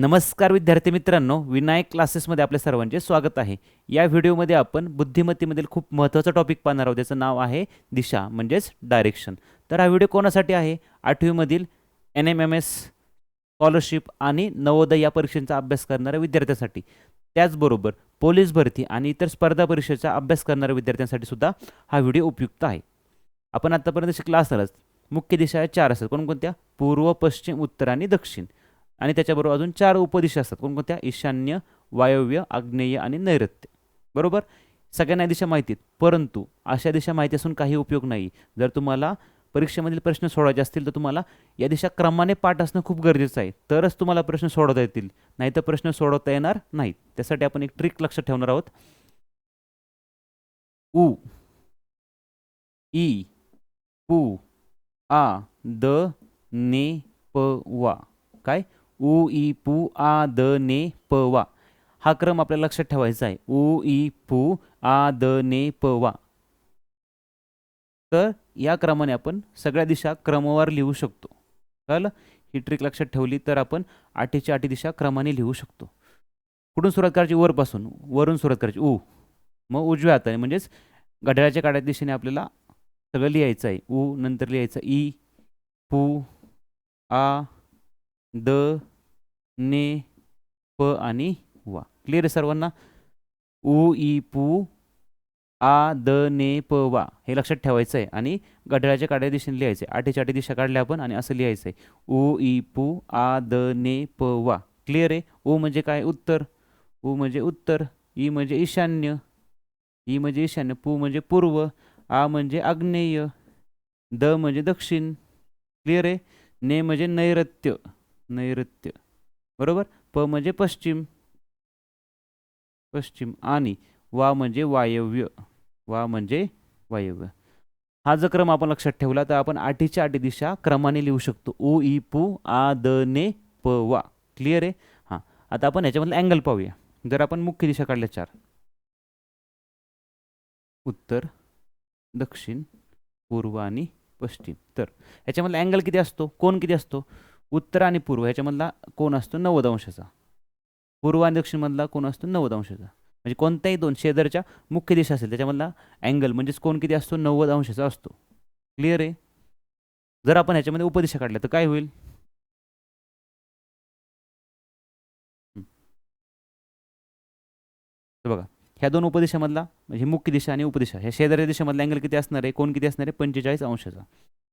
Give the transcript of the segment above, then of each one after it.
नमस्कार विद्यार्थी मित्रांनो विनायक क्लासेसमध्ये आपल्या सर्वांचे स्वागत आहे. या व्हिडिओमध्ये आपण बुद्धिमत्तेमधील खूप महत्त्वाचा टॉपिक पाहणार आहोत त्याचं नाव आहे दिशा म्हणजेच डायरेक्शन तर हा व्हिडिओ कोणासाठी आहे? आठवीमधील N M M S scholarship आणि नवोदय या परीक्षांचा अभ्यास करणाऱ्या विद्यार्थ्यांसाठी. त्याचबरोबर पोलीस भरती आणि इतर स्पर्धा परीक्षेचा अभ्यास करणाऱ्या विद्यार्थ्यांसाठी सुद्धा हा व्हिडिओ उपयुक्त आहे. आपण आत्तापर्यंत शिकला असणारच मुख्य दिशा चार असतात. कोणकोणत्या? पूर्व पश्चिम उत्तर आणि दक्षिण. आणि त्याच्याबरोबर अजून चार उपदिशा असतात. कोणकोणत्या? ईशान्य वायव्य आग्नेय आणि नैऋत्य. बरोबर? सगळ्यांना दिशा माहिती आहेत. परंतु अशा दिशा माहिती असून काही उपयोग नाही. जर तुम्हाला परीक्षेमधील प्रश्न सोडवायचे असतील तर तुम्हाला या दिशा क्रमाने पाठ असणं खूप गरजेचं आहे. तरच तुम्हाला प्रश्न सोडवता येतील. नाही तर प्रश्न सोडवता येणार नाहीत. त्यासाठी आपण एक ट्रिक लक्षात ठेवणार आहोत. उ ई पू आ द ने प वा. काय? उ ई पू आ द ने प वा. हा क्रम आपल्याला लक्षात ठेवायचा आहे. उ ई पू आ द ने प वा. तर या क्रमाने आपण सगळ्या दिशा क्रमवार लिहू शकतो. कळलं? ही ट्रिक लक्षात ठेवली तर आपण आठीच्या आठी दिशा क्रमाने लिहू शकतो. कुठून सुरुवात करायची? वरपासून. वरून सुरुवात करायची. उ. मग उजव्या हाताने म्हणजेच घड्याळाच्या काड्या दिशेने आपल्याला सगळं लिहायचं आहे. उ नंतर लिहायचं ई पू आ द ने प आणि वा. क्लिअर आहे सर्वांना? उ ई पू आ द ने प वा. हे लक्षात ठेवायचं आहे आणि गडळाच्या काड्या दिशेने लिहायचं आहे आठीच्या आठी दिशा काढल्या आपण आणि असं लिहायचं आहे उ ई पू आ द ने प वा. क्लिअर आहे? ओ म्हणजे काय? उत्तर. उ म्हणजे उत्तर. ई म्हणजे ईशान्य. ई म्हणजे ईशान्य. पू म्हणजे पूर्व. आ म्हणजे आग्नेय. द म्हणजे दक्षिण. क्लिअर आहे? ने म्हणजे नैऋत्य. नैऋत्य. बरोबर? प म्हणजे पश्चिम. पश्चिम आणि वा म्हणजे वायव्य. वा म्हणजे वायव्य. हा जर क्रम आपण लक्षात ठेवला तर आपण आठीच्या आठी दिशा क्रमाने लिहू शकतो. उ ई पू आ द ने प वा. क्लिअर आहे? हां. आता आपण याच्यामधलं अँगल पाहूया. जर आपण मुख्य दिशा काढल्या चार. उत्तर दक्षिण पूर्व आणि पश्चिम. तर ह्याच्यामधला अँगल किती असतो? कोण किती असतो? उत्तर आणि पूर्व ह्याच्यामधला कोण असतो? नव्वद अंशाचा पूर्व आणि दक्षिणमधला कोण असतो? नव्वद अंशाचा म्हणजे कोणत्याही दोन शेजारच्या मुख्य दिशा असेल त्याच्यामधला अँगल म्हणजेच कोण किती असतो? नव्वद अंशाचा असतो. क्लिअर आहे? जर आपण ह्याच्यामध्ये उपदिशा काढल्या तर काय होईल? बघा. ह्या दोन उपदिशामधला म्हणजे मुख्य दिशा आणि उपदिशा ह्या शेजारी दिशेमधला अँगल किती असणार आहे? कोण किती असणार आहे? पंचेचाळीस अंशाचा.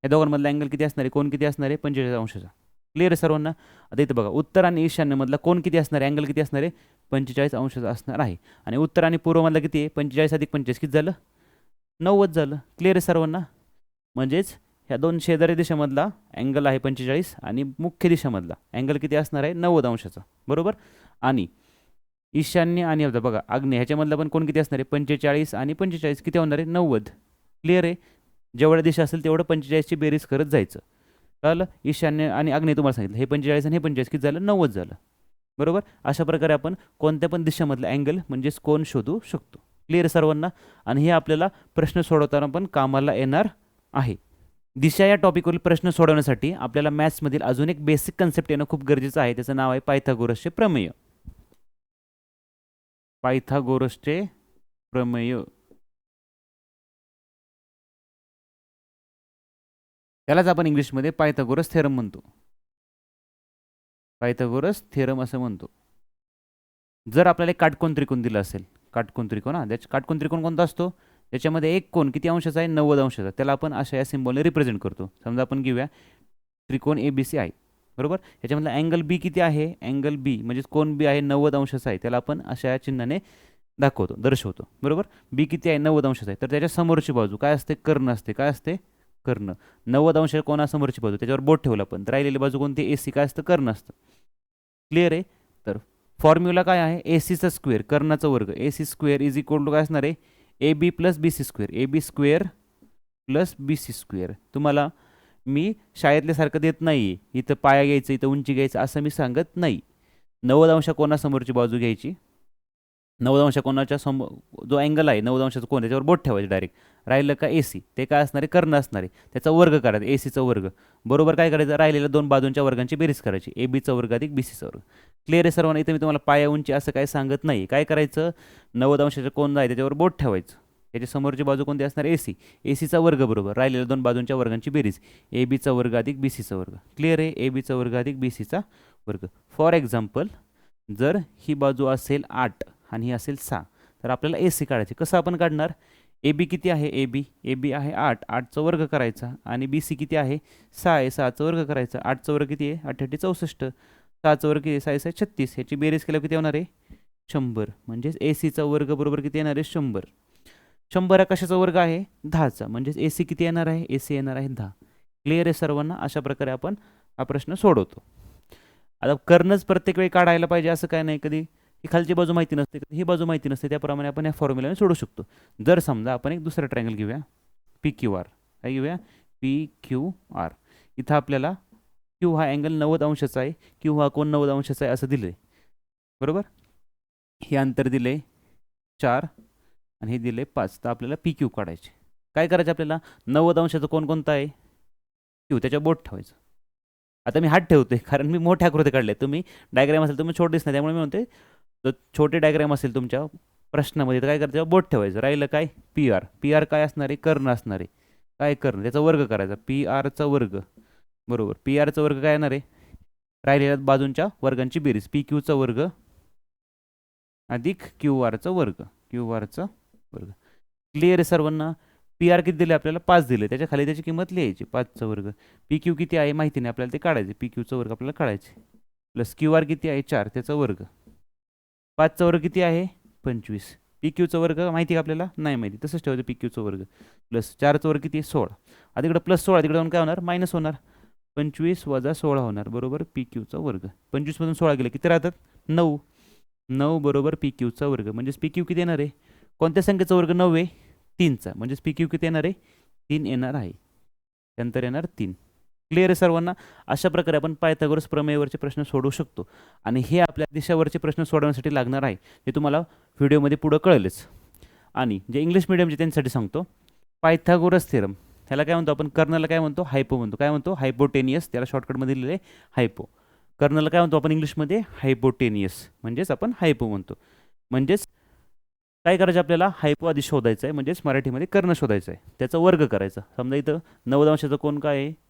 या दोघांमधला अँगल किती असणार आहे? कोण किती असणार आहे? पंचेचाळीस अंशाचा. क्लिअर आहे सर्वांना? आता इथं बघा उत्तर आणि ईशान्यमधला कोण किती असणार आहे? अँगल किती असणार आहे? पंचेचाळीस अंशाचा असणार आहे. आणि उत्तर आणि पूर्वमधला किती आहे? पंचेचाळीस अधिक पंचेचाळीस किती झालं? नव्वद झालं. क्लिअर आहे सर्वांना? म्हणजेच ह्या दोन शेजारी दिशेमधला अँगल आहे पंचेचाळीस आणि मुख्य दिशेमधला. अँगल किती असणार आहे? नव्वद अंशाचा. बरोबर? आणि ईशान्य आणि आता बघा आग्नेय ह्याच्यामधलं पण कोण किती असणार आहे? पंचेचाळीस आणि पंचेचाळीस किती होणार आहे? नव्वद. क्लिअर आहे? जेवढ्या दिशा असेल तेवढं पंचेचाळीसची बेरीज करत जायचं. कळलं ईशान्य आणि आग्नेय तुम्हाला सांगितलं. हे पंचेचाळीस आणि हे पंचेचाळीस किती झालं? नव्वद झालं. बरोबर? अशा प्रकारे आपण कोणत्या पण दिशामधलं अँगल म्हणजेच कोण शोधू शकतो. क्लिअर सर्वांना? आणि हे आपल्याला प्रश्न सोडवताना पण कामाला येणार आहे. दिशा या टॉपिकवरील प्रश्न सोडवण्यासाठी आपल्याला मॅथ्समधील अजून एक बेसिक कन्सेप्ट येणं खूप गरजेचं आहे. त्याचं नाव आहे पायथागोरसचे प्रमेय. पायथागोरसचे प्रमेय. त्यालाच आपण इंग्लिशमध्ये पायथागोरस थेरम म्हणतो. पायथागोरस थेरम असं म्हणतो. जर आपल्याला एक काटकोन त्रिकोण दिला असेल काटकोन त्रिकोण हा त्याच्या काटकोन त्रिकोण कोणता असतो? त्याच्यामध्ये एक कोण किती अंशाचा आहे? नव्वद अंशाचा. त्याला आपण अशा या सिम्बॉलने रिप्रेझेंट करतो. समजा आपण घेऊया. त्रिकोण ए बी सी आहे. बरोबर? याच्यामधला अँगल बी किती आहे? अँगल बी म्हणजेच कोण बी आहे? नव्वद अंशाचा आहे. त्याला आपण अशा या चिन्हाने दाखवतो दर्शवतो. बरोबर? बी किती आहे? नव्वद अंशाचा आहे. तर त्याच्या समोरची बाजू काय असते? कर्ण असते. काय असते? कर्ण. नव्वद अंश कोणासमोरची बाजू? त्याच्यावर बोट ठेवलं पण तर राहिलेली बाजू कोणती? ए सी काय असतं? कर्ण असतं. क्लिअर आहे? तर फॉर्म्युला काय आहे? ए सीचा स्क्वेअर कर्णाचा वर्ग. A C square is equal to काय असणार आहे? A B plus B C square A B square plus B C square तुम्हाला मी शाळेतल्यासारखं देत नाही आहे इथं पाया घ्यायचं इथं उंची घ्यायचं असं मी सांगत नाही. नव्वद अंश कोणासमोरची बाजू घ्यायची? नव्वद अंश कोणाच्या सम जो अँगल आहे नव्वद अंशाचा कोण त्याच्यावर बोट ठेवायचं डायरेक्ट राहिलं का ए सी ते काय असणारे? कर्ण असणारे. त्याचा वर्ग करायचा ए सीचा वर्ग. बरोबर काय करायचं? राहिलेल्या दोन बाजूंच्या वर्गांची बेरीज करायची. ए बीचा वर्ग अधिक बी सीचा वर्ग. क्लिअर आहे सर्वांना? इथं मी तुम्हाला पाया उंची असं काय सांगत नाही. काय करायचं? नव्वद कोण आहे त्याच्यावर बोट ठेवायचं. त्याच्या समोरची बाजू कोणती असणार? ए सी ए सीचा वर्ग बरोबर. राहिलेल्या दोन बाजूंच्या वर्गांची बेरीज. ए बीचा वर्ग अधिक बी सीचा वर्ग. क्लिअर आहे? ए बीचा वर्ग अधिक बी सीचा वर्ग. फॉर एक्झाम्पल जर ही बाजू असेल आठ आणि ही असेल सहा. तर आपल्याला ए सी काढायची. कसं आपण काढणार? ए बी किती आहे? ए बी ए बी आहे आठ. आठचा वर्ग करायचा. आणि बी सी किती आहे? सहा आहे. सहाचा वर्ग करायचा. आठचा वर्ग किती आहे? अठ्ठ्याऐंशी चौसष्ट. सहाचा वर्ग किती आहे? सहा सहा छत्तीस. ह्याची बेरीज केल्यावर किती होणार आहे? शंभर. म्हणजेच ए सीचा वर्ग बरोबर किती येणार आहे? शंभर. शंभर हा कशाचा वर्ग आहे? दहाचा. म्हणजेच ए सी किती येणार आहे? ए सी येणार आहे दहा. क्लिअर आहे सर्वांना? अशा प्रकारे आपण हा प्रश्न सोडवतो. आता कर्णच प्रत्येक वेळी काढायला पाहिजे असं काय नाही कधी? ही खालची बाजू माहिती नसते ही बाजू माहिती नसते त्याप्रमाणे आपण या फॉर्म्युलाने सोडू शकतो. जर समजा आपण एक दुसरा ट्रँगल घेऊया पी क्यू आर काय घेऊया? पी क्यू आर इथं आपल्याला क्यू हा अँगल नव्वद अंशाचा आहे क्यू हा कोण नव्वद अंशाचा आहे असं दिलं आहे बरोबर? हे अंतर दिलं आहे चार आणि हे दिलं आहे पाच. तर आपल्याला पी क्यू काढायचे. काय करायचं आपल्याला? नव्वद अंशाचं कोण कोणता आहे? क्यू त्याच्या बोट ठेवायचं. आता मी हात ठेवतोय कारण मी मोठ्या आकृती काढले तुम्ही डायग्राम असेल तुम्ही छोट नाही त्यामुळे मी म्हणते तर छोटे डायग्राम असेल तुमच्या प्रश्नामध्ये तर काय करायचं? बोट ठेवायचं. राहिलं काय? पी आर पी आर काय असणार? आहे कर्ण असणार. आहे काय कर्ण? त्याचा वर्ग करायचा. पी आरचा वर्ग. बरोबर. पी आरचा वर्ग काय येणार? आहे राहिलेल्या बाजूंच्या वर्गांची बेरीज. पी क्यूचा वर्ग अधिक क्यू आरचा वर्ग. क्यू आरचा वर्ग. क्लिअर आहे सर्वांना? पी आर किती दिले? आपल्याला पाच दिले. त्याच्याखाली त्याची किंमत लिहायची. पाचचा वर्ग. पी क्यू किती आहे? माहिती नाही. आपल्याला ते काढायचे. पी क्यूचा वर्ग आपल्याला काढायचे. प्लस क्यू आर किती आहे? चार. त्याचा वर्ग. पाचचा वर्ग किती आहे? पंचवीस. पी क्यूचा वर्ग माहिती का आपल्याला? नाही माहिती. तसंच ठेवायचं पी क्यूचा वर्ग. प्लस चारचा वर्ग किती आहे? सोळा. आता इकडं प्लस सोळा तिकडे जाऊन काय होणार? मायनस होणार. पंचवीस वजा सोळा होणार. बरोबर? पी क्यूचा वर्ग. पंचवीसमधून सोळा गेले. किती राहतात? नऊ. नऊ बरोबर पी क्यूचा वर्ग. म्हणजेच पी क्यू किती येणार आहे? कोणत्या संख्येचा वर्ग नऊ आहे? तीनचा. म्हणजेच पी क्यू किती येणार आहे? तीन येणार आहे. त्यानंतर येणार तीन. क्लिअर आहे सर्वांना? अशा प्रकारे आपण पायथागोरस प्रमेयवरचे प्रश्न सोडवू शकतो. आणि हे आपल्या दिशावरचे प्रश्न सोडवण्यासाठी लागणार आहे हे तुम्हाला व्हिडिओमध्ये पुढं कळेलच. आणि जे इंग्लिश मिडियमचे त्यांच्यासाठी सांगतो पायथागोरस थेरम ह्याला काय म्हणतो आपण? कर्नलला काय म्हणतो? हायपो म्हणतो. काय म्हणतो? हायपोटेनियस त्याला शॉर्टकटमध्ये लिहिलेले हायपो कर्नलला काय म्हणतो आपण इंग्लिशमध्ये? हायपोटेनियस म्हणजेच आपण हायपो म्हणतो. म्हणजेच काय करायचं आपल्याला? हायपो आधी शोधायचं आहे. म्हणजेच मराठीमध्ये कर्ण शोधायचं आहे. त्याचा वर्ग करायचा. समजा इथं नव्वद कोण काय आहे?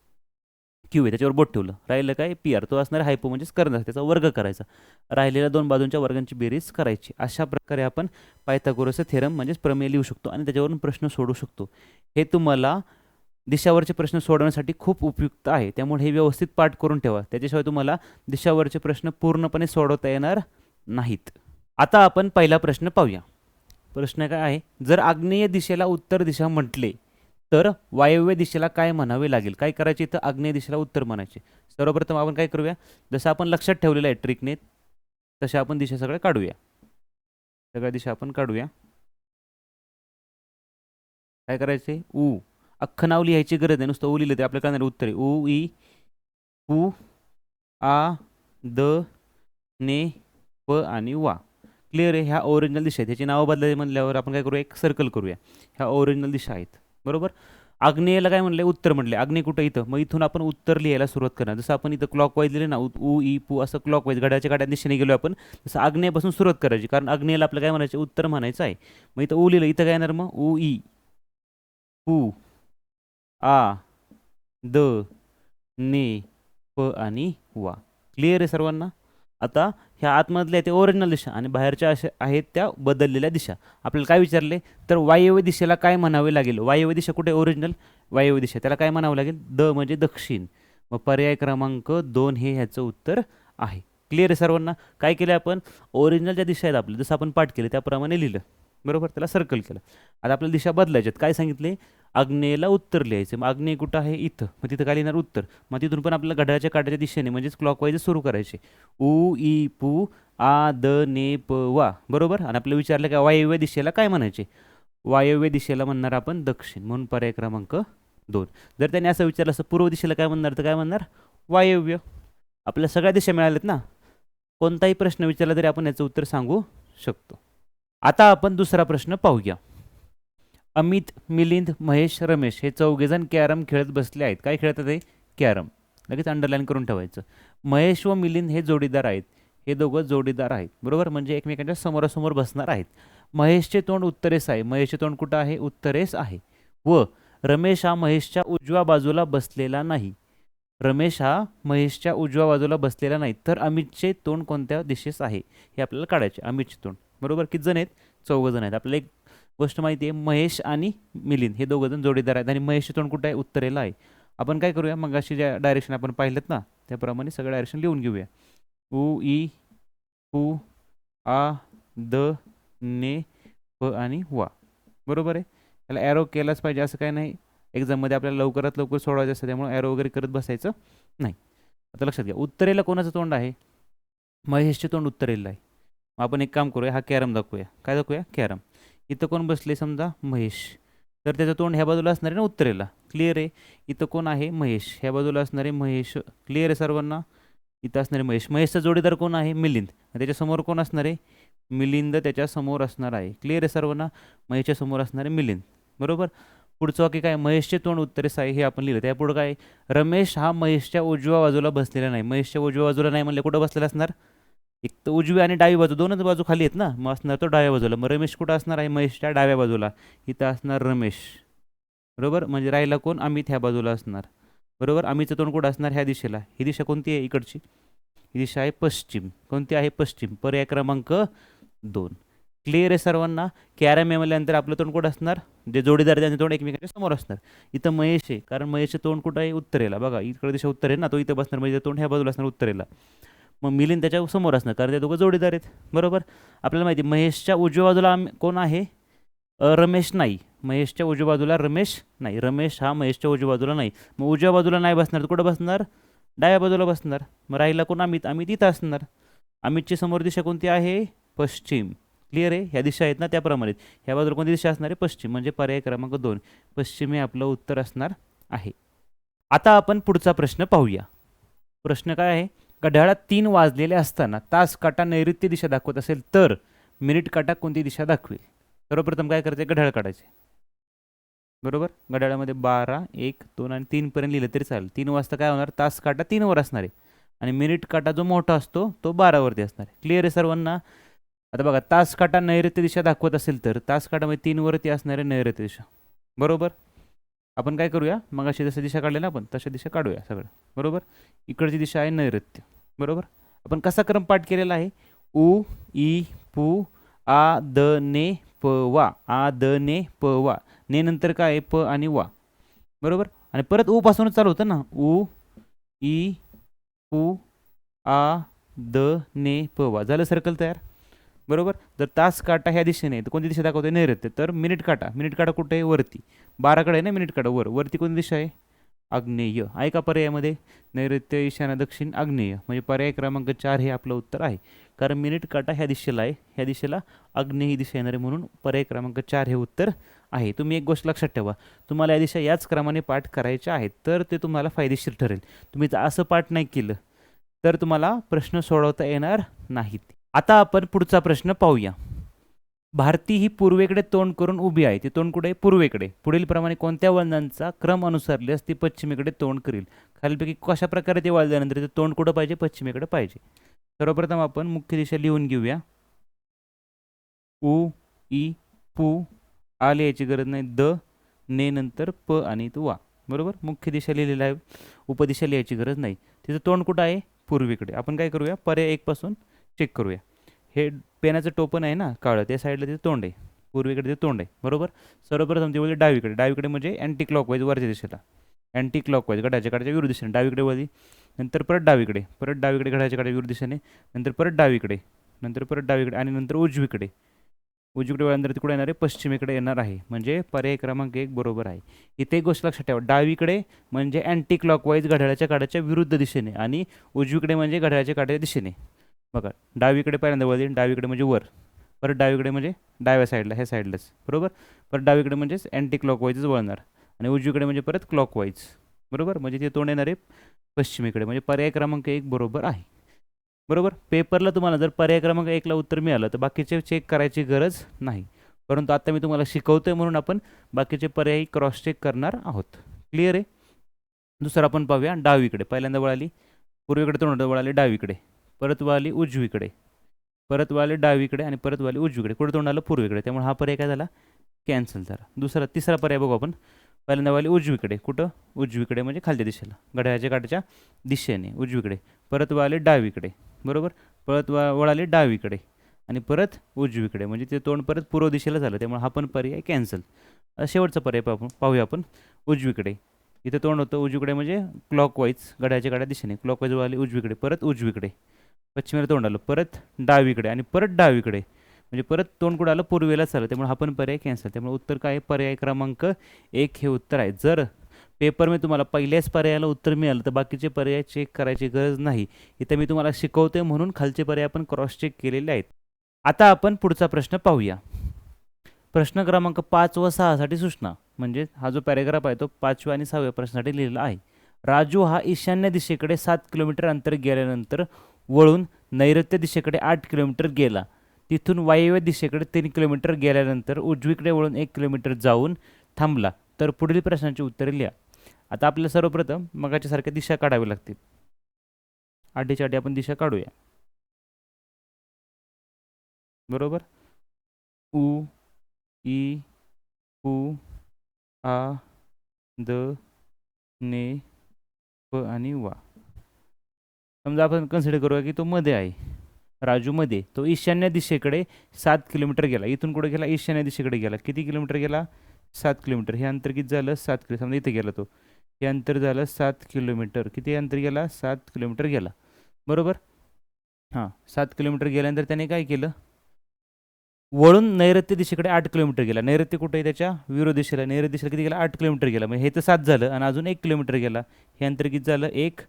क्यू आहे त्याच्यावर बोट ठेवलं. राहिलं काय? पी आर तो असणार हायपो म्हणजेच कर्ण त्याचा वर्ग करायचा. राहिलेल्या दोन बाजूंच्या वर्गांची बेरीज करायची. अशा प्रकारे आपण पायथागोरसचं थेरम म्हणजेच प्रमेय लिहू शकतो आणि त्याच्यावरून प्रश्न सोडू शकतो. हे तुम्हाला दिशावरचे प्रश्न सोडवण्यासाठी खूप उपयुक्त आहे. त्यामुळे हे व्यवस्थित पाठ करून ठेवा. त्याच्याशिवाय तुम्हाला दिशावरचे प्रश्न पूर्णपणे सोडवता येणार नाहीत. आता आपण पहिला प्रश्न पाहूया. प्रश्न काय आहे? जर आग्नेय दिशेला उत्तर दिशा म्हटले तर वायव्य दिशेला काय म्हणावे लागेल? काय करायचे इथं? आग्नेय दिशेला उत्तर म्हणायचे. सर्वप्रथम आपण काय करूया? जसं आपण लक्षात ठेवलेलं आहे ट्रिकने तशा आपण दिशा सगळ्या काढूया. सगळ्या दिशा आपण काढूया. काय करायचे? ऊ अख्खं नाव लिहायची गरज आहे. नुसतं ऊ लिहिलं ते आपल्या काय उत्तर आहे. ऊ ई उ आ द ने प आणि वा. क्लिअर आहे? ह्या ओरिजिनल दिशा आहेत. ह्याची नावं बदलायची म्हणल्यावर आपण काय करूया? एक सर्कल करूया. ह्या ओरिजिनल दिशा आहेत. बरोबर? आग्नेयला काय म्हणलं उत्तर म्हटले आग्नेय कुठं इथं? मग इथून आपण उत्तर लिहायला सुरुवात करणार. जसं आपण इथं क्लॉक वाईज लिहिले ना उ उ, ई पू असं क्लॉक वाईज घड्याच्या गाड्या दिशेने गेलो आपण तसं आग्नेयपासून सुरुवात करायची. कारण आग्नेयला आपलं काय म्हणायचं? उत्तर म्हणायचं आहे. मग इथं ऊ लिहिलं. इथं काय येणार मग? उ ई पू आ द ने प आणि वा. क्लिअर आहे सर्वांना? आता ह्या आतमधल्या ते ओरिजिनल दिशा आणि बाहेरच्या अशा आहेत त्या बदललेल्या दिशा. आपल्याला काय विचारले? तर वायव्य दिशेला काय म्हणावे लागेल? वायव्य दिशा कुठे ओरिजिनल वायव्य दिशा. त्याला काय म्हणावं लागेल? द म्हणजे दक्षिण. मग पर्याय क्रमांक दोन हे ह्याचं उत्तर आहे. क्लिअर आहे सर्वांना? काय केलं आपण? ओरिजिनल ज्या दिशा आहेत आपल्या जसं आपण पाठ केले त्याप्रमाणे लिहिलं. बरोबर? त्याला सर्कल केलं. आता आपल्याला दिशा बदलायच्यात काय सांगितले? आग्नेयला उत्तर लिहायचं. मग आग्नेय कुठं आहे? इथं. मग तिथं काय लिहिणार? उत्तर. मग तिथून पण आपल्याला घड्याळच्या काट्याच्या दिशेने म्हणजेच क्लॉकवाईज सुरू करायचे. उ ई पू आ द ने प वा. बरोबर? आणि आपल्याला विचारलं का वायव्य दिशेला काय म्हणायचे? वायव्य दिशेला म्हणणार आपण दक्षिण. म्हणून पर्याय क्रमांक दोन. जर त्याने असं विचारलं असं पूर्व दिशेला काय म्हणणार? तर काय म्हणणार? वायव्य. आपल्या सगळ्या दिशा मिळाल्यात ना? कोणताही प्रश्न विचारला तरी आपण याचं उत्तर सांगू शकतो. आता आपण दुसरा प्रश्न पाहूया. अमित मिलिंद महेश रमेश हे चौघेजण कॅरम खेळत बसले आहेत. काय खेळत आहे कॅरम. लगेच अंडरलाईन करून ठेवायचं. महेश व मिलिंद हे जोडीदार आहेत. हे दोघं जोडीदार आहेत. बरोबर? म्हणजे एकमेकांच्या समोरासमोर बसणार आहेत. महेशचे तोंड उत्तरेस आहे. महेशचे तोंड कुठं आहे? उत्तरेस आहे. व रमेश हा महेशच्या उजव्या बाजूला बसलेला नाही. रमेश हा महेशच्या उजव्या बाजूला बसलेला नाही. तर अमितचे तोंड कोणत्या दिशेस आहे? हे आपल्याला काढायचे अमितचे तोंड. बरोबर? किती जण आहेत? चौघ जण आहेत. आपल्याला एक गोष्ट माहिती आहे महेश आणि मिलिंद हे दोघं जण जोडीदार आहेत. आणि महेशचे तोंड कुठं आहे? उत्तरेला आहे. आपण काय करूया? मग अशी ज्या डायरेक्शन आपण पाहिलेत ना त्याप्रमाणे सगळं डायरेक्शन लिहून घेऊया. उ ई उ आ द ने प आणि वा. बरोबर आहे? त्याला ॲरो केलाच पाहिजे असं काय नाही. एक्झाममध्ये आपल्याला लवकरात लवकर सोडवायचं असतं त्यामुळे ॲरो वगैरे करत बसायचं नाही. आता लक्षात घ्या उत्तरेला कोणाचं तोंड आहे? महेशचे तोंड उत्तरेला आहे. मग आपण एक काम करूया हा कॅरम दाखवूया. काय दाखवूया? कॅरम. इथं कोण बसले समजा? महेश. तर त्याचं तोंड ह्या बाजूला असणार आहे ना उत्तरेला. क्लिअर आहे? इथं कोण आहे? महेश. ह्या बाजूला असणारे महेश. क्लिअर आहे सर्वांना? इथं असणारे महेश. महेशचा जोडीदार कोण आहे? मिलिंद. त्याच्यासमोर कोण असणार आहे? मिलिंद त्याच्यासमोर असणार आहे. क्लिअर आहे सर्वांना? महेशच्या समोर असणारे मिलिंद. बरोबर? पुढचं वाक्य काय? महेशचे तोंड उत्तरेस आहे हे आपण लिहिलं. त्यापुढं काय? रमेश हा महेशच्या उजव्या बाजूला बसलेला नाही. महेशच्या उजव्या बाजूला नाही म्हणले. कुठं बसलेला असणार? एक तर उजवी आणि डावी बाजू दोनच बाजू खाली आहेत ना? मग असणार तो डाव्या बाजूला. मग रमेश कुठं असणार आहे? महेशच्या डाव्या बाजूला. इथं असणार रमेश. बरोबर? म्हणजे राहिला कोण? अमित ह्या बाजूला असणार. बरोबर? अमितचं तोंड कुठं असणार? ह्या दिशेला. ही दिशा कोणती आहे इकडची? ही दिशा आहे पश्चिम. कोणती आहे? पश्चिम. पर्याय क्रमांक दोन. क्लिअर आहे सर्वांना? कॅरम म्हणल्यानंतर आपलं तोंड कुठं असणार? जे जोडीदार त्यांचे तोंड एकमेकांच्या समोर असणार. इथं महेश आहे. कारण महेशचं तोंड कुठं आहे? उत्तरेला. बघा इकडे दिशा उत्तर आहे ना? तो इथं बसणार. म्हणजे तोंड ह्या बाजूला असणार उत्तरेला. मग मिलिंद त्याच्यासमोर असणार कारण ते दोघं जोडीदार आहेत. बरोबर? आपल्याला माहिती आहे, महेशच्या उजव्या बाजूला आम- कोण आहे? रमेश नाही. महेशच्या उजव्या बाजूला रमेश नाही. रमेश हा महेशच्या उजव्या बाजूला नाही. मग उजव्या बाजूला नाही बसणार तर कुठं बसणार? डाव्या बाजूला बसणार. मग राहिला कोण? अमित. अमित इथं असणार. अमितची समोर दिशा कोणती आहे? पश्चिम. क्लिअर आहे? ह्या दिशा आहेत ना त्याप्रमाणे. ह्या बाजूला कोणती दिशा असणार आहे? पश्चिम. म्हणजे पर्याय क्रमांक दोन. पश्चिम हे आपलं उत्तर असणार आहे. आता आपण पुढचा प्रश्न पाहूया. प्रश्न काय आहे? घड्याळात तीन वाजलेले असताना तास काटा नैऋत्य दिशा दाखवत असेल तर मिनिट काटा कोणती दिशा दाखवेल? सर्वप्रथम काय करायचे घड्याळ काढायचे बरोबर? घड्याळामध्ये बारा एक दोन आणि तीनपर्यंत लिहिलं तरी चालेल. तीन वाजता काय होणार? तास काटा तीनवर असणार. आहे आणि मिनिट काटा जो मोठा असतो तो बारावरती असणार. आहे क्लिअर आहे सर्वांना? आता बघा तास काटा नैऋत्य दिशा दाखवत असेल तर तास काटामध्ये तीनवरती असणार आहे नैऋत्य दिशा. बरोबर? आपण काय करूया? मग अशी जसं दिशा काढलेलं आपण तशा दिशा काढूया सगळं. बरोबर? इकडची दिशा आहे नैऋत्य. बरोबर? आपण कसा क्रम पाठ केलेला आहे? उ ई पु आ द ने प वा. आ द ने प वा. ने नंतर काय आहे? प आणि वा. बरोबर? आणि परत उ पासूनच चालू होतं ना? उ ई पु आ द ने प वा. झालं सर्कल तयार? बरोबर? जर तास काटा ह्या दिशेने तर कोणती दिशा दाखवते? नैऋत्य. तर मिनिट काटा. मिनिट काटा कुठे? आहे वरती. बाराकडे आहे ना मिनिट काटा? वर. वरती कोणती दिशा आहे? आग्नेय. आहे का पर्यायामध्ये? नैऋत्य ईशान्य दक्षिण आग्नेय. म्हणजे पर्याय क्रमांक चार हे आपलं उत्तर आहे. कारण मिनिट काटा ह्या दिशेला आहे. ह्या दिशेला आग्नेय ही दिशा येणार आहे म्हणून पर्याय क्रमांक चार हे उत्तर आहे. तुम्ही एक गोष्ट लक्षात ठेवा. तुम्हाला या दिशा याच क्रमाने पाठ करायच्या आहेत तर ते तुम्हाला फायदेशीर ठरेल. तुम्ही जर असं पाठ नाही केलं तर तुम्हाला प्रश्न सोडवता येणार नाहीत. आता आपण पुढचा प्रश्न पाहूया. भारती ही पूर्वेकडे तोंड करून उभी आहे. ती तोंड कुठे? आहे? पूर्वेकडे. पुढील प्रमाणे कोणत्या वळणांचा क्रम अनुसरल्यास ती पश्चिमेकडे तोंड करील? खालीलपैकी कशा प्रकारे ते वळल्यानंतर ते तोंड कुठं पाहिजे? पश्चिमेकडे पाहिजे. सर्वप्रथम आपण मुख्य दिशा लिहून घेऊया. उ ई पू आ लिहायची गरज नाही. द ने नंतर प आणि तो वा. बरोबर? मुख्य दिशा लिहिलेला आहे. उपदिशा लिहायची गरज नाही. तिचं तोंड कुठं आहे? पूर्वेकडे. आपण काय करूया? पर्याय एकपासून चेक करूया. हे पेनाचं टोपण आहे ना काळं त्या साईडला तिथे तोंड आहे. पूर्वीकडे ते तोंड आहे. बरोबर? सर्वप्रथम ते वळली डावीकडे. डावीकडे म्हणजे अँटी क्लॉकवाईज वरच्या दिशेला. अँटी क्लॉकवाईज गडाच्या काड्याच्या विरुद्ध दिशेने. डावीकडे वळली नंतर परत डावीकडे. परत डावीकडे घड्याच्या काड्या विरुद्ध दिशेने. नंतर परत डावीकडे. नंतर परत डावीकडे आणि नंतर उजवीकडे. उजवीकडे वळल्यानंतर तिकडे येणार आहे? पश्चिमेकडे येणार आहे. म्हणजे पर्याय क्रमांक एक बरोबर आहे. इथे एक गोष्ट लक्षात ठेवा. डावीकडे म्हणजे अँटी क्लॉकवाईज घड्याळाच्या काढाच्या विरुद्ध दिशेने आणि उजवीकडे म्हणजे घड्याळाच्या काढाच्या दिशेने. बघा डावीकडे पहिल्यांदा वळली डावीकडे म्हणजे वर. परत डावीकडे म्हणजे डाव्या साईडला ह्या साईडलाच बरोबर? परत डावीकडे म्हणजेच अँटी क्लॉकवाईजच वळणार. आणि उजवीकडे म्हणजे परत क्लॉकवाईज बरोबर? म्हणजे ते तोंड येणार आहे पश्चिमेकडे. म्हणजे पर्याय क्रमांक एक बरोबर आहे. बरोबर? पेपरला तुम्हाला जर पर्याय क्रमांक एकला उत्तर मिळालं तर बाकीचे चेक करायची गरज नाही. परंतु आता मी तुम्हाला शिकवतोय म्हणून आपण बाकीचे पर्याय क्रॉस चेक करणार आहोत. क्लिअर आहे? दुसरं आपण पाहूया डावीकडे. पहिल्यांदा वळाली. पूर्वेकडे तोंड वळाली डावीकडे. परत वाली उजवीकडे. परत वळाली डावीकडे आणि परत वाली उजवीकडे. कुठे तोंड आलं? पूर्वेकडे. त्यामुळे हा पर्याय काय झाला? कॅन्सल झाला. दुसरा तिसरा पर्याय बघू आपण. पहिल्यांदा वाली उजवीकडे. कुठं? उजवीकडे म्हणजे खालच्या दिशेला. घड्याळाच्या काठाच्या दिशेने. उजवीकडे. परत वळाली डावीकडे. बरोबर? परत वा वळाली डावीकडे. आणि परत उजवीकडे. म्हणजे ते तोंड परत पूर्व दिशेला झालं. त्यामुळे हा पण पर्याय कॅन्सल शेवटचा पर्याय पाहू पाहूया आपण. उजवीकडे. इथं तोंड होतं उजवीकडे म्हणजे क्लॉकवाईज घड्याच्या गाड्या दिशेने. क्लॉकवाईज वळाली उजवीकडे. परत उजवीकडे. पश्चिमेला तोंड आलं परत डावीकडे आणि परत डावीकडे. म्हणजे परत तोंड कुठं आलं? पूर्वेला आलं. त्यामुळे हा पण पर्याय कॅन्सल त्यामुळे उत्तर काय? आहे? पर्याय क्रमांक एक हे उत्तर आहे. जर पेपरमध्ये तुम्हाला पहिल्याच पर्यायाला उत्तर मिळालं तर बाकीचे पर्याय चेक करायची गरज नाही. इथं मी तुम्हाला शिकवतोय म्हणून खालचे पर्याय आपण क्रॉस चेक केलेले आहेत. आता आपण पुढचा प्रश्न पाहूया. प्रश्न क्रमांक पाच व सहासाठी सूचना. म्हणजे हा जो पॅरेग्राफ आहे तो पाचव्या आणि सहाव्या प्रश्नासाठी लिहिलेला आहे. राजू हा ईशान्य दिशेकडे सात किलोमीटर अंतर गेल्यानंतर वळून नैऋत्य दिशेकडे आठ किलोमीटर गेला. तिथून वायव्य दिशेकडे तीन किलोमीटर गेल्यानंतर उजवीकडे वळून एक किलोमीटर जाऊन थांबला. तर पुढील प्रश्नांची उत्तरे लिहा. आता आपल्याला सर्वप्रथम मगाच्यासारख्या दिशा काढावी लागतील. आठीच्या आठी आपण दिशा काढूया. बरोबर? उ ई उ आ द ने प आणि वा. समजा आपण कन्सिडर करूया की तो मध्ये आहे. राजूमध्ये तो ईशान्य दिशेकडे सात किलोमीटर गेला. इथून कुठे गेला ईशान्य दिशेकडे गेला. किती किलोमीटर गेला? सात किलोमीटर. हे अंतर किती झालं? सात किलो. समजा इथे गेला तो. हे अंतर झालं सात किलोमीटर. किती अंतर गेला? सात किलोमीटर गेला. बरोबर? हां. सात किलोमीटर गेल्यानंतर त्याने काय केलं? वळून नैऋत्य दिशेकडे आठ किलोमीटर गेला. नैऋत्य कुठे आहे त्याच्या? विरोध दिशेला. नैऋत्य दिशेला किती गेला? आठ किलोमीटर गेला. म्हणजे हे तर सात झालं आणि अजून एक किलोमीटर गेला. हे अंतर किती झालं? एक.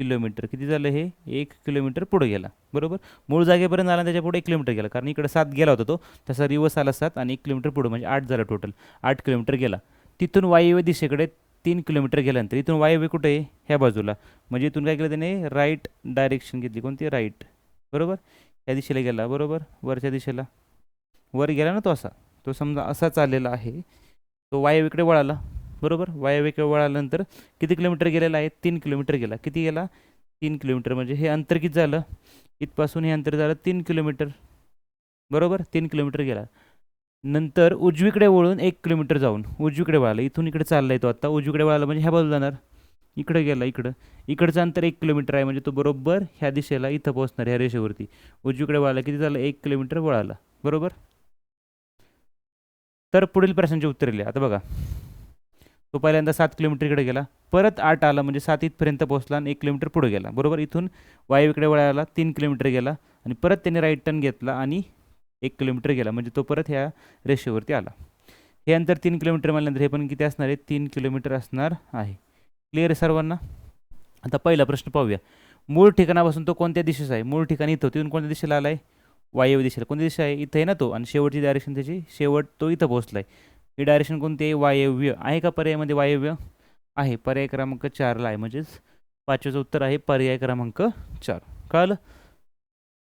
किलोमीटर. किती झालं हे? एक किलोमीटर पुढे गेला. बरोबर? मूळ जागेपर्यंत आला आणि त्याच्या पुढे एक किलोमीटर गेला. कारण इकडे सात गेला होता तो. तसा रिवर्स आला सात आणि एक किलोमीटर पुढे. म्हणजे आठ झाला टोटल आठ किलोमीटर गेला. तिथून वायव्य दिशेकडे तीन किलोमीटर गेल्यानंतर. इथून वायव्य कुठे? आहे ह्या बाजूला. म्हणजे इथून काय केलं त्याने? राईट डायरेक्शन घेतली. कोणती? राईट बरोबर? या दिशेला गेला. बरोबर? वरच्या दिशेला. वर गेला ना तो असा. तो समजा असा चाललेला आहे. तो वायव्यकडे वळाला. बरोबर? वायव्यकडे वळाल्यानंतर किती किलोमीटर गेलेला आहे? तीन किलोमीटर गेला. किती गेला? तीन किलोमीटर. म्हणजे हे अंतर किती झालं? इथपासून हे अंतर झालं तीन किलोमीटर. बरोबर? तीन किलोमीटर गेला. नंतर उजवीकडे वळून एक किलोमीटर जाऊन उजवीकडे वळाला. इथून इकडे चालला आहे तो आता. उजवीकडे वळाला म्हणजे ह्या बाजूला जाणार. इकडे गेला इकडं. इकडचं अंतर एक किलोमीटर आहे. म्हणजे तो बरोबर ह्या दिशेला इथं पोहोचणार ह्या रेषेवरती. उजवीकडे वळाला. किती झालं? एक किलोमीटर वळाला. बरोबर? तर पुढील प्रश्नांची उत्तर लिहा. आता बघा. तो पहिल्यांदा सात किलोमीटर इकडे गेला. परत आठ आला म्हणजे सात इथपर्यंत पोहोचला आणि एक किलोमीटर पुढे गेला. बरोबर? इथून वायव्यकडे वळाला तीन किलोमीटर गेला आणि परत त्याने राईट टर्न घेतला आणि एक किलोमीटर गेला. म्हणजे तो परत ह्या रेषेवरती आला. हे अंतर तीन किलोमीटर म्हणल्यानंतर हे पण किती असणार आहे? तीन किलोमीटर असणार आहे. क्लिअर आहे सर्वांना? आता पहिला प्रश्न पाहूया. मूळ ठिकाणापासून तो कोणत्या दिशेचा आहे? मूळ ठिकाणी इथं तिथून कोणत्या दिशेला आला आहे वायव्य दिशेला. कोणती दिशा आहे? इथं आहे ना तो. आणि शेवटची डायरेक्शन त्याची शेवट तो इथं पोहोचला आहे ही डायरेक्शन कोणती आहे? वायव्य. आहे का पर्यायमध्ये वायव्य? आहे. पर्याय क्रमांक चारला आहे म्हणजेच पाचव्याचं उत्तर आहे पर्याय क्रमांक चार. कळलं?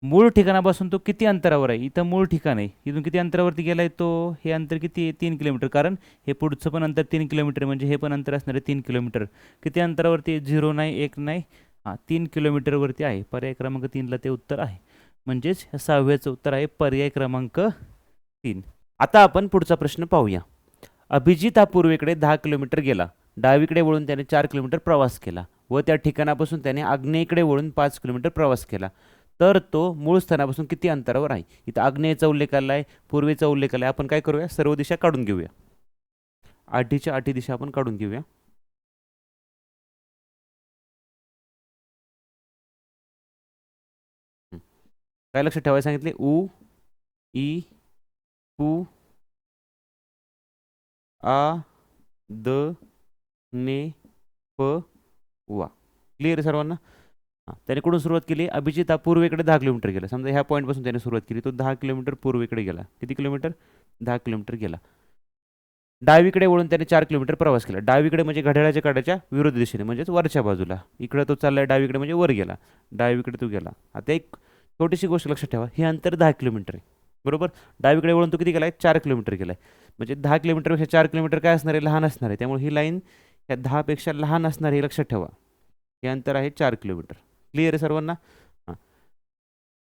मूळ ठिकाणापासून तो किती अंतरावर आहे? इथं मूळ ठिकाण आहे. इथून किती अंतरावरती गेला आहे तो? हे अंतर किती आहे? तीन किलोमीटर. कारण हे पुढचं पण अंतर तीन किलोमीटर म्हणजे हे पण अंतर असणार आहे तीन किलोमीटर. किती अंतरावरती झिरो नाही एक नाही. हां तीन किलोमीटरवरती आहे. पर्याय क्रमांक तीनला ते उत्तर आहे. म्हणजेच ह्या सहाव्याचं उत्तर आहे पर्याय क्रमांक तीन. आता आपण पुढचा प्रश्न पाहूया. अभिजित हा पूर्वेकडे दहा किलोमीटर गेला. डावीकडे वळून त्याने चार किलोमीटर प्रवास केला व त्या ठिकाणापासून त्याने आग्नेयेकडे वळून पाच किलोमीटर प्रवास केला. तर तो मूळ स्थानापासून किती अंतरावर आहे? इथं आग्नेयचा उल्लेख आला आहे पूर्वेचा उल्लेख आला आहे. आपण काय करूया? सर्व दिशा काढून घेऊया. आठीच्या आठी दिशा आपण काढून घेऊया. काय लक्षात ठेवायला सांगितले? उ ई पु आ द ने प वा क्लिअर सर्वांना? हां त्याने कुठून सुरुवात केली? अभिजित हा पूर्वेकडे दहा किलोमीटर गेला. समजा ह्या पॉईंटपासून त्याने सुरुवात केली. तो दहा किलोमीटर पूर्वेकडे गेला. किती किलोमीटर? दहा किलोमीटर गेला. डावीकडे वळून त्याने चार किलोमीटर प्रवास केला. डावीकडे म्हणजे घड्याळाच्या काड्याच्या विरुद्ध दिशेने म्हणजेच वरच्या बाजूला. इकडं तो चाललाय डावीकडे म्हणजे वर गेला. डावीकडे तो गेला. आता एक छोटीशी गोष्ट लक्षात ठेवा. हे अंतर दहा किलोमीटर आहे. बरोबर? डावीकडे वळून तो किती गेला आहे चार किलोमीटर गेला आहे म्हणजे दहा किलोमीटरपेक्षा चार किलोमीटर काय असणार आहे? लहान असणार आहे. त्यामुळे ही लाईन ह्या दहापेक्षा लहान असणार हे लक्षात ठेवा. हे अंतर आहे चार किलोमीटर. क्लिअर आहे सर्वांना? हां.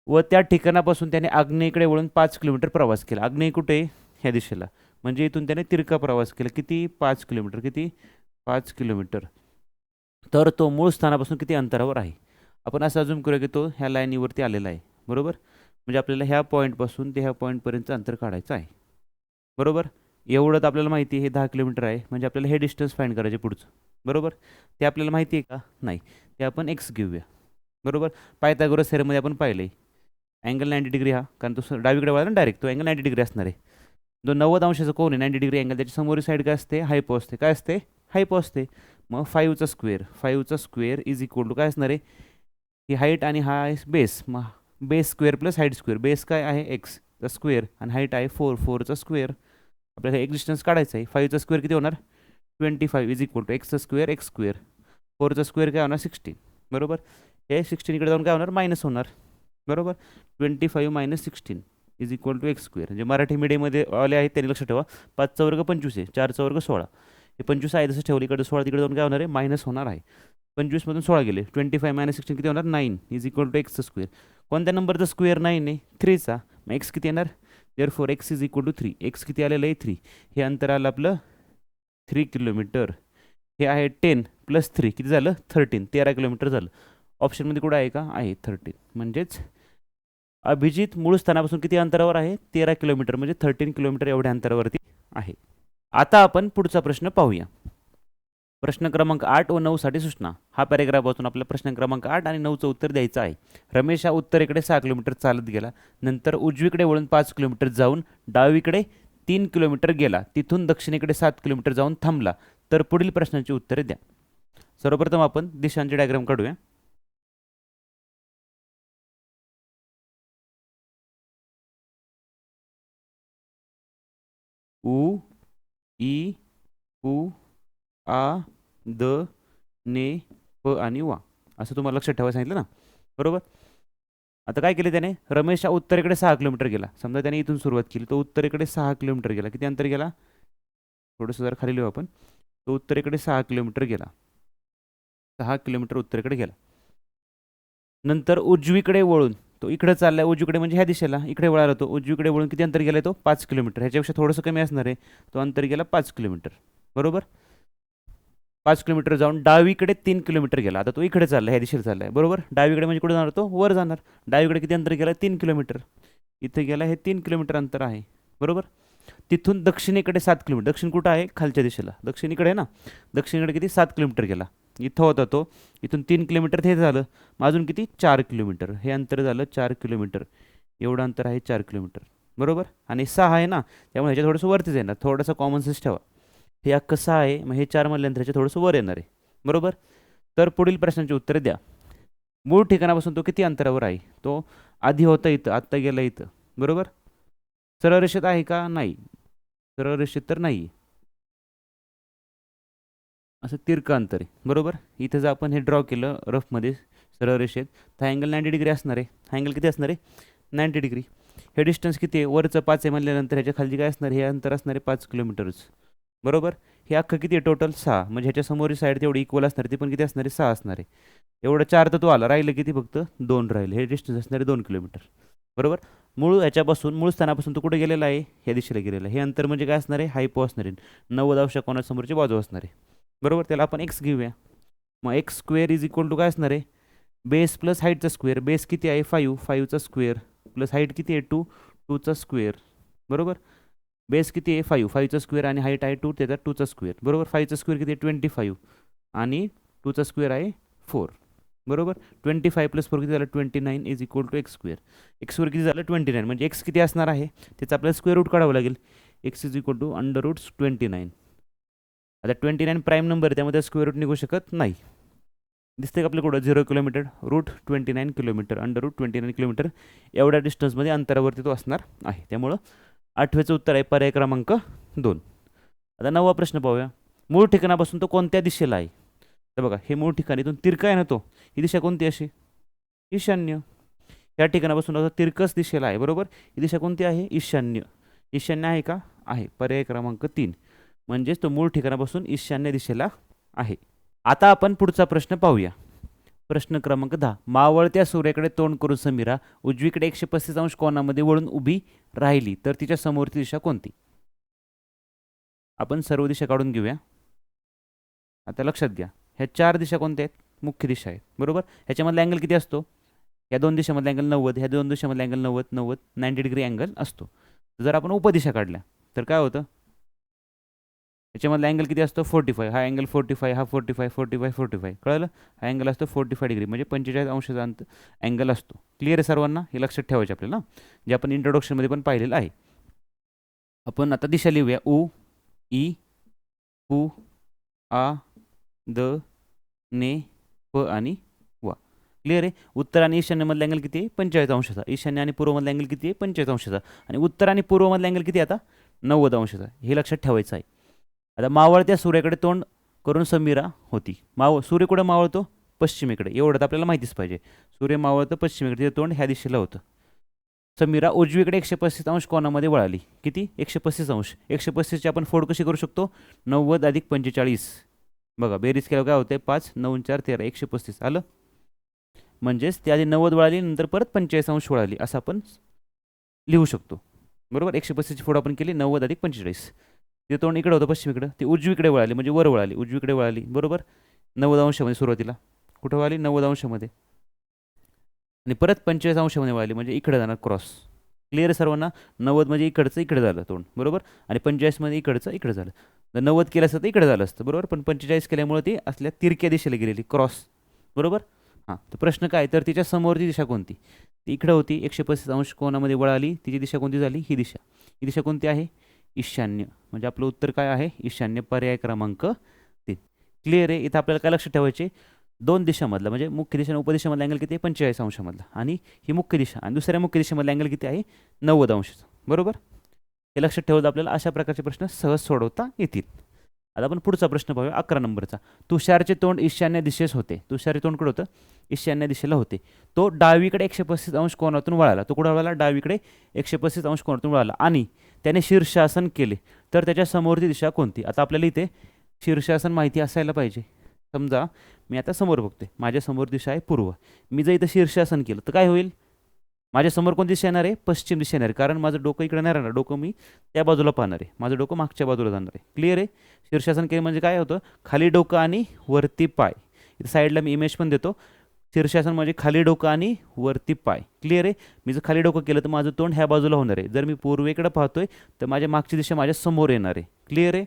व त्या ठिकाणापासून त्याने आग्नेयकडे वळून पाच किलोमीटर प्रवास केला. आग्नेय कुठे ह्या दिशेला. म्हणजे इथून त्याने तिरका प्रवास केला. किती? पाच किलोमीटर. किती? पाच किलोमीटर. तर तो मूळ स्थानापासून किती अंतरावर आहे? आपण असं अजून करूया की तो ह्या लाईनीवरती आलेला आहे. बरोबर? म्हणजे आपल्याला ह्या पॉईंटपासून ते ह्या पॉईंटपर्यंतचं अंतर काढायचं आहे. बरोबर? एवढंच आपल्याला माहिती आहे हे दहा किलोमीटर आहे. म्हणजे आपल्याला हे डिस्टन्स फाईंड करायचे पुढचं. बरोबर? ते आपल्याला माहिती आहे का? नाही. ते आपण एक्स घेऊया. बरोबर? पायथागोरस थेरममध्ये आपण पाहिलं आहे अँगल नाईंटी डिग्री हा. कारण तो डावीकडे वळाला ना डायरेक्ट तो अँगल नाईंटी डिग्री असणार आहे. जो नव्वद अंशाचा कोण आहे नाईंटी डिग्री अँगल त्याच्या समोरी साईड काय असते? हायपो असते. काय असते? हायपो असते. मग फाईव्हचा स्क्वेअर फाईव्हचा स्क्वेअर इज इक्वल टू काय असणार आहे? ही हाईट आणि हा बेस मग base square plus height square. Base काय आहे? एक्सचा स्क्वेअर आणि हाईट आहे फोर. फोरचा स्क्वेअर. आपल्याला एक डिस्टन्स काढायचं आहे. फाईव्हचा स्क्वेअर किती होणार? Twenty five is equal to एक्सचा स्क्वेअर एक्स स्क्वेअर. फोरचा स्क्वेअर काय होणार? सिक्स्टीन बरोबर? हे सिक्स्टीन इकडे जाऊन काय होणार? मायनस होणार. बरोबर? Twenty five minus sixteen is equal to x square म्हणजे मराठी मीडियममध्ये आले आहेत त्यांनी लक्षात ठेवा. पाचचा वर्ग पंचवीस आहे. चारचा वर्ग सोळा. हे पंचवीस आहे जसं ठेवलं इकडे सोळा तिकडे जाऊन काय होणार आहे? मायनस होणार आहे. पंचवीसमधून सोळा गेले. ट्वेंटी फाय मायनस सिक्स्टीन किती होणार? नाईन इज इक्वल टू एक्सचं स्क्वेअर कोणत्या नंबरचा स्क्वेअर नाईन आहे? थ्रीचा मग एक्स किती येणार? Therefore x is equal to three x किती आलेलं आहे? थ्री हे अंतर आलं आपलं थ्री किलोमीटर हे आहे टेन प्लस थ्री किती झालं? थर्टीन तेरा किलोमीटर झालं. ऑप्शनमध्ये कुठं आहे का? आहे थर्टीन म्हणजेच अभिजित मूळ स्थानापासून किती अंतरावर आहे? तेरा किलोमीटर म्हणजे थर्टीन किलोमीटर एवढ्या अंतरावरती आहे. आता आपण पुढचा प्रश्न पाहूया. प्रश्न क्रमांक आठ व नऊसाठी सूचना. हा पॅरेग्राफ वाचून आपला प्रश्न क्रमांक आठ आणि नऊचं उत्तर द्यायचं आहे. रमेश हा उत्तरेकडे सहा किलोमीटर चालत गेला. नंतर उजवीकडे वळून पाच किलोमीटर जाऊन डावीकडे तीन किलोमीटर गेला. तिथून दक्षिणेकडे सात किलोमीटर जाऊन थांबला. तर पुढील प्रश्नांची उत्तरे द्या. सर्वप्रथम आपण दिशांचे डायग्राम काढूया. उ ई उ आ द ने प आणि वा असं तुम्हाला लक्षात ठेवायला सांगितलं ना? बरोबर? आता काय केलं त्याने? रमेश हा उत्तरेकडे सहा किलोमीटर गेला. समजा त्याने इथून सुरुवात केली. तो उत्तरेकडे सहा किलोमीटर गेला. किती अंतर गेला? थोडंसं जर खाली लिहू आपण. तो उत्तरेकडे सहा किलोमीटर गेला. सहा किलोमीटर उत्तरेकडे गेला. नंतर उजवीकडे वळून तो इकडे चाललाय उजवीकडे म्हणजे ह्या दिशेला इकडे वळाला तो उजवीकडे वळून किती अंतर गेलाय तो? पाच किलोमीटर. ह्याच्यापेक्षा थोडंसं कमी असणार आहे. तो अंतर गेला पाच किलोमीटर. बरोबर? पाच किलोमीटर जाऊन डावीकडे तीन किलोमीटर गेला. आता तो इकडे चालला ह्या दिशेला चाललाय. बरोबर? डावीकडे म्हणजे कुठे जाणार तो? वर जाणार. डावीकडे किती अंतर गेला तीन किलोमीटर. इथे गेला हे तीन किलोमीटर अंतर आहे. बरोबर? तिथून दक्षिणेकडे सात किलोमीटर. दक्षिण कुठं आहे? खालच्या दिशेला. दक्षिणेकडे आहे ना? दक्षिणेकडे किती? सात किलोमीटर गेला. इथं होता तो. इथून तीन किलोमीटर ते झालं. मग अजून किती? चार किलोमीटर. हे अंतर झालं चार किलोमीटर. एवढं अंतर आहे चार किलोमीटर. बरोबर? आणि सहा आहे ना? त्यामुळे ह्याच्या थोडंसं वरतीच येणार थोडंसं कॉमन सेन्स ठेवा. हे अख्खं सहा आहे. मग हे चार मधल्यानंतर ह्याच्या थोडंसं वर येणार आहे. बरोबर? तर पुढील प्रश्नांचे उत्तरे द्या. मूळ ठिकाणापासून तो किती अंतरावर आहे? तो आधी होता इथं आत्ता गेला इथं. बरोबर? सरळ रेषेत आहे का? नाही. सरळ रेषेत तर नाही आहे. असं तिरकं अंतर आहे बरोबर? इथं जर आपण हे ड्रॉ केलं रफमध्ये सरळ रेषेत तर अँगल नाईंटी डिग्री असणार आहे. हा अँगल किती असणार आहे? नाईंटी डिग्री हे डिस्टन्स किती आहे? वरचं पाच आहे म्हणल्यानंतर ह्याच्या खाली काय असणार हे अंतर असणार आहे पाच किलोमीटरच बरोबर? हे अख्खं किती आहे? टोटल सहा. म्हणजे ह्याच्यासमोरी साईड तेवढी इक्वल असणार ते ती पण किती असणार आहे? सहा असणार आहे. एवढं चार तर तो आला. राहिलं किती फक्त? दोन राहील. हे डिस्टन्स असणार आहे दोन किलोमीटर बरोबर? मूळ ह्याच्यापासून मूळ स्थानापासून तो कुठे गेलेला आहे? ह्या दिशेला गेलेला आहे. हे अंतर म्हणजे काय असणार आहे? हायपो असणार आहे. नव्वद अंश कोणासमोरची बाजू असणार आहे. बरोबर? त्याला आपण एक्स घेऊया. मग x square is equal to काय असणार आहे? बेस प्लस हाईटचा स्क्वेअर बेस किती आहे? फाईव्ह फाईव्हचा स्क्वेअर प्लस हाईट किती आहे? टू टूचा स्क्वेअर बरोबर? बेस किती आहे? फाईव्ह फाईव्हचा स्क्वेअर आणि हाईट आहे टू त्याचा टूचा स्क्वेअर बरोबर? फाईव्हचा स्क्वेअर किती आहे? ट्वेंटी फाईव्ह आणि टूचा स्क्वेअर आहे? फोर बरोबर? ट्वेंटी फाईव्ह प्लस फोर किती झालं? Twenty nine is equal to x square x square किती झालं? ट्वेंटी नाईन म्हणजे एक्स किती असणार आहे? त्याचा आपल्याला स्क्वेअर रूट काढावं लागेल. X is equal to under roots twenty nine आता ट्वेंटी नाईन प्राईम नंबर त्यामध्ये त्यामुळे त्या स्क्वेअर रूट निघू शकत नाही. दिसते का आपलं कुठं? Zero kilometre root twenty nine kilometre under root twenty nine kilometre एवढ्या डिस्टन्समध्ये अंतरावरती तो असणार आहे. त्यामुळं आठव्याचं उत्तर आहे पर्याय क्रमांक दोन. आता नववा प्रश्न पाहूया. मूळ ठिकाणापासून तो कोणत्या दिशेला आहे? तर बघा हे मूळ ठिकाण इथून तिरका आहे ना तो? ही दिशा कोणती अशी? ईशान्य. या ठिकाणापासून आता तिरकस दिशेला आहे बरोबर? ही दिशा कोणती आहे? ईशान्य. ईशान्य आहे का? आहे. पर्याय क्रमांक तीन. म्हणजेच तो मूळ ठिकाणापासून ईशान्य दिशेला आहे. आता आपण पुढचा प्रश्न पाहूया. प्रश्न क्रमांक दहा. मावळत्या सूर्याकडे तोंड करून समीरा उजवीकडे एकशे पस्तीस अंश कोणामध्ये वळून उभी राहिली तर तिच्या समोरची दिशा कोणती? आपण सर्व दिशा काढून घेऊया. आता लक्षात घ्या. ह्या चार दिशा कोणत्या आहेत? मुख्य दिशा आहेत. बरोबर? ह्याच्यामधला अँगल किती असतो? या दोन दिशामधला अँगल नव्वद ह्या दोन दिशामधला अँगल नव्वद नव्वद नाईंटी डिग्री अँगल असतो. जर आपण उपदिशा काढल्या तर काय होतं? याच्यामधला अँगल किती असतो? फोर्टी फाय हा अँगल फोर्टी फाय हा forty five forty five forty five कळलं? हा अँगल असतो फोर्टी फाय डिग्री म्हणजे पंचेचाळीस अंशाचा अंत अँगल असतो. क्लिअर आहे सर्वांना? हे लक्षात ठेवायचे आपल्याला. जे आपण इंट्रोडक्शनमध्ये पण पाहिलेलं आहे. आपण आता दिशा लिहूया. उ ई पू आ द ने प आणि वा. क्लिअर आहे? उत्तर आणि ईशान्यमधला अँगल किती आहे? पंचेचाळीस अंशाचा. ईशान्य आणि पूर्वमधला अँगल किती आहे? पंचेचाळीस अंशाचा. आणि उत्तर आणि पूर्वमधला अँगल किती आता? नव्वद अंशाचा. हे लक्षात ठेवायचं आहे. आता मावळत्या सूर्याकडे तोंड करून समीरा होती. माव सूर्य कुठं मावळतो? पश्चिमेकडे. एवढं तर आपल्याला माहितीच पाहिजे. सूर्य मावळतं पश्चिमेकडे. तिचं तोंड ह्या दिशेला होतं. समीरा उजवीकडे एकशे पस्तीस अंश कोणामध्ये वळाली. किती? एकशे पस्तीस अंश. एकशे पस्तीसची आपण फोड कशी करू शकतो? नव्वद अधिक पंचेचाळीस. बघा बेरीज केल्यावर काय होते पाच नऊ चार तेरा एकशे पस्तीस. आलं? म्हणजेच ते आधी नव्वद वळाली नंतर परत पंचेचाळीस अंश वळाली. असं आपण लिहू शकतो. बरोबर? एकशे पस्तीसची फोड आपण केली नव्वद अधिक पंचेचाळीस. ते तोंड इकडे होतं पश्चिमेकडं ती उजवीकडे वळाली म्हणजे वर वळाली उजवीकडे वळाली बरोबर? नव्वद अंशामध्ये सुरुवातीला. कुठं वळाली? नव्वद अंशामध्ये. आणि परत पंचेचाळीस अंशामध्ये वळाली म्हणजे इकडे जाणार क्रॉस. क्लिअर सर्वांना? नव्वद म्हणजे इकडचं इकडे झालं तोंड बरोबर? आणि पंचेचाळीसमध्ये इकडचं इकडे झालं. नव्वद केलं असतं तर इकडे झालं असतं बरोबर? पण पंचेचाळीस केल्यामुळे ती असल्या तिरक्या दिशेला गेलेली क्रॉस बरोबर? हां तर प्रश्न काय? तर तिच्या समोरची दिशा कोणती? ती इकडं होती एकशे पस्तीस अंश कोणामध्ये वळाली तिची दिशा कोणती झाली? ही दिशा. ही दिशा कोणती आहे? ईशान्य. म्हणजे आपलं उत्तर काय आहे? ईशान्य पर्याय क्रमांक तीन. क्लिअर आहे? इथं आपल्याला काय लक्षात ठेवायचे? दोन दिशामधला म्हणजे मुख्य दिशा आणि उपदिशामधला अँगल किती आहे? पंचेचाळीस अंशामधला. आणि ही मुख्य दिशा आणि दुसऱ्या मुख्य दिशेमधला अँगल किती आहे? नव्वद अंशाचा. बरोबर? हे लक्षात ठेवलं आपल्याला अशा प्रकारचे प्रश्न सहज सोडवता येतील. आता आपण पुढचा प्रश्न पाहूया अकरा नंबरचा. तुषारचे तोंड ईशान्य दिशेस होते. तुषारचे तोंड कुठं होतं? ईशान्य दिशेला होते. तो डावीकडे एकशे पस्तीस अंश कोणातून वळाला. तो कुठं वळाला? डावीकडे एकशे पस्तीस अंश कोणातून वळाला. आणि त्याने शीर्षासन केले. तर त्याच्या समोरची दिशा कोणती? आता आपल्याला इथे शीर्षासन माहिती असायला पाहिजे. समजा मी आता समोर बघते. माझ्यासमोर दिशा आहे पूर्व. मी जर इथं शीर्षासन केलं तर काय होईल? माझ्यासमोर कोणती दिशा येणार आहे? पश्चिम दिशा येणार आहे. कारण माझं डोकं इकडे नाही राहणार. डोकं मी त्या बाजूला पाहणार आहे. माझं डोकं मागच्या बाजूला जाणार आहे. क्लिअर आहे? शीर्षासन केलं म्हणजे काय होतं? खाली डोकं आणि वरती पाय. इथं साईडला मी इमेज पण देतो. शीर्षासन म्हणजे खाली डोकं आणि वरती पाय. क्लिअर आहे? मी जर खाली डोकं केलं तर माझं तोंड ह्या बाजूला होणार आहे. जर मी पूर्वेकडे पाहतोय तर माझ्या मागची दिशा माझ्यासमोर येणार आहे. क्लिअर आहे?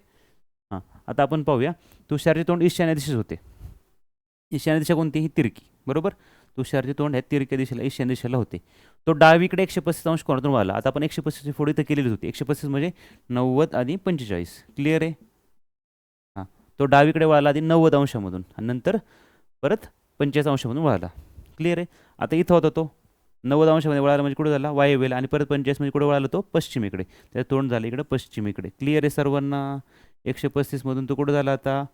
हां. आता आपण पाहूया. तुषारचे तोंड ईशान्य दिशेच होते. ईशान्य दिशा कोणती? ही तिरकी. बरोबर? तुषारचे तोंड ह्या तिरक्या दिशेला ईशान्य दिशेला होते. तो डावीकडे एकशे पस्तीस अंश कोणातून वाला आता आपण एकशे पस्तीसची फोडी तर केलेली होती. एकशे पस्तीस म्हणजे नव्वद आणि पंचेचाळीस. क्लिअर आहे? हां. तो डावीकडे वळाला आधी नव्वद अंशामधून. आणि नंतर परत पंचेचाळीस अंशामधून वळाला क्लिअर आहे? आता इथं होता तो. नव्वद अंशामध्ये वळाला म्हणजे कुठे झाला? वायव्येला. आणि परत पंचेचाळीस म्हणजे कुठे वळाला तो? पश्चिमेकडे. त्याचं तोंड झालं इकडे पश्चिमेकडे. क्लिअर आहे सर्वांना? एकशे पस्तीसमधून तो कुठं झाला आता?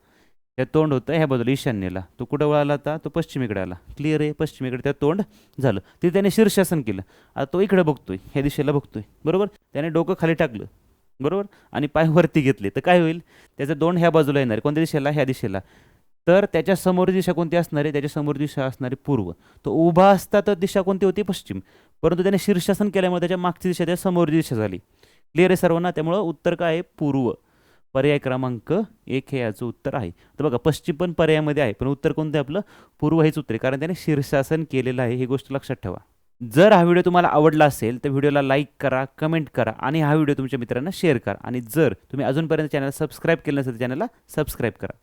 त्या तोंड होतं ह्या बाजूला ईशान्येला. तो कुठं वळाला आता? तो पश्चिमेकडे आला. क्लिअर आहे? पश्चिमेकडे त्या तोंड झालं. ते त्याने शीर्षासन केलं. आता तो इकडे बघतोय. ह्या दिशेला बघतोय. बरोबर? त्याने डोकं खाली टाकलं. बरोबर? आणि पाय वरती घेतले. तर काय होईल? त्याचं दोंड ह्या बाजूला येणार आहे. कोणत्या दिशेला? ह्या दिशेला. तर त्याच्यासमोर दिशा कोणती असणार? आहे त्याच्यासमोर दिशा असणारी पूर्व. तो उभा असता तर दिशा कोणती होती? पश्चिम. परंतु त्याने शीर्षासन केल्यामुळे त्याच्या मागची दिशा त्या समोरची दिशा झाली. क्लिअर आहे सर्वांना? त्यामुळं उत्तर काय आहे? पूर्व. पर्याय क्रमांक एक हे याचं उत्तर आहे. तर बघा पश्चिम पण पर्यायामध्ये आहे पण उत्तर कोणतं आहे आपलं? पूर्व हेच उत्तर आहे. कारण त्याने शीर्षासन केलेलं आहे ही गोष्ट लक्षात ठेवा. जर हा व्हिडिओ तुम्हाला आवडला असेल तर व्हिडिओला लाईक करा कमेंट करा आणि हा व्हिडिओ तुमच्या मित्रांना शेअर करा. आणि जर तुम्ही अजूनपर्यंत चॅनल सबस्क्राईब केलं नसेल तर चॅनलला सबस्क्राईब करा.